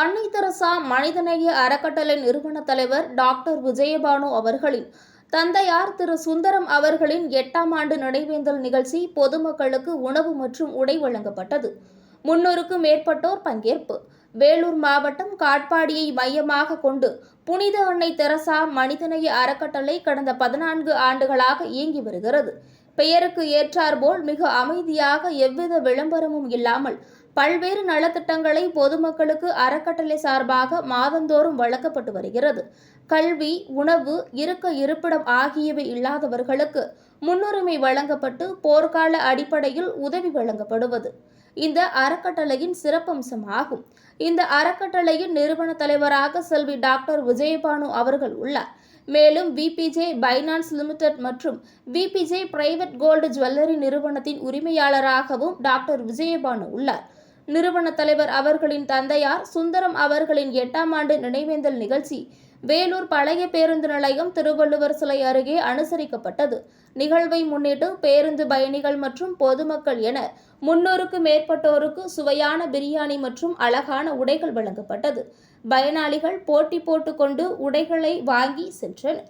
அன்னை தெரசா மனிதநேய அறக்கட்டளை நிறுவன தலைவர் டாக்டர் விஜயபானு அவர்களின் தந்தையார் திரு சுந்தரம் அவர்களின் எட்டாம் ஆண்டு நினைவேந்தல் நிகழ்ச்சி பொதுமக்களுக்கு உணவு மற்றும் உடை வழங்கப்பட்டது. முன்னூறுக்கும் மேற்பட்டோர் பங்கேற்பு. வேலூர் மாவட்டம் காட்பாடியை மையமாக கொண்டு புனித அன்னை தெரசா மனிதநேய அறக்கட்டளை கடந்த பதினான்கு ஆண்டுகளாக இயங்கி வருகிறது. பெயருக்கு ஏற்றாற்போல் மிக அமைதியாக எவ்வித விளம்பரமும் இல்லாமல் பல்வேறு நலத்திட்டங்களை பொதுமக்களுக்கு அறக்கட்டளை சார்பாக மாதந்தோறும் வழங்கப்பட்டு வருகிறது. கல்வி உணவு இருக்க இருப்பிடம் ஆகியவை இல்லாதவர்களுக்கு முன்னுரிமை வழங்கப்பட்டு போர்க்கால அடிப்படையில் உதவி வழங்கப்படுவது இந்த அறக்கட்டளையின் சிறப்பம்சமாகும். இந்த அறக்கட்டளையின் நிறுவன தலைவராக செல்வி டாக்டர் விஜயபானு அவர்கள் உள்ளார். மேலும் விபிஜே பைனான்ஸ் லிமிடெட் மற்றும் விபிஜே பிரைவேட் கோல்டு ஜுவல்லரி நிறுவனத்தின் உரிமையாளராகவும் டாக்டர் விஜயபானு உள்ளார். நிறுவன தலைவர் அவர்களின் தந்தையார் சுந்தரம் அவர்களின் எட்டாம் ஆண்டு நினைவேந்தல் நிகழ்ச்சி வேலூர் பழைய பேருந்து நிலையம் திருவள்ளுவர் சிலை அருகே அனுசரிக்கப்பட்டது. நிகழ்வை முன்னிட்டு பேருந்து பயணிகள் மற்றும் பொதுமக்கள் என முன்னூறுக்கு மேற்பட்டோருக்கு சுவையான பிரியாணி மற்றும் அழகான உடைகள் வழங்கப்பட்டது. பயனாளிகள் போட்டி போட்டுக்கொண்டு உடைகளை வாங்கி சென்றனர்.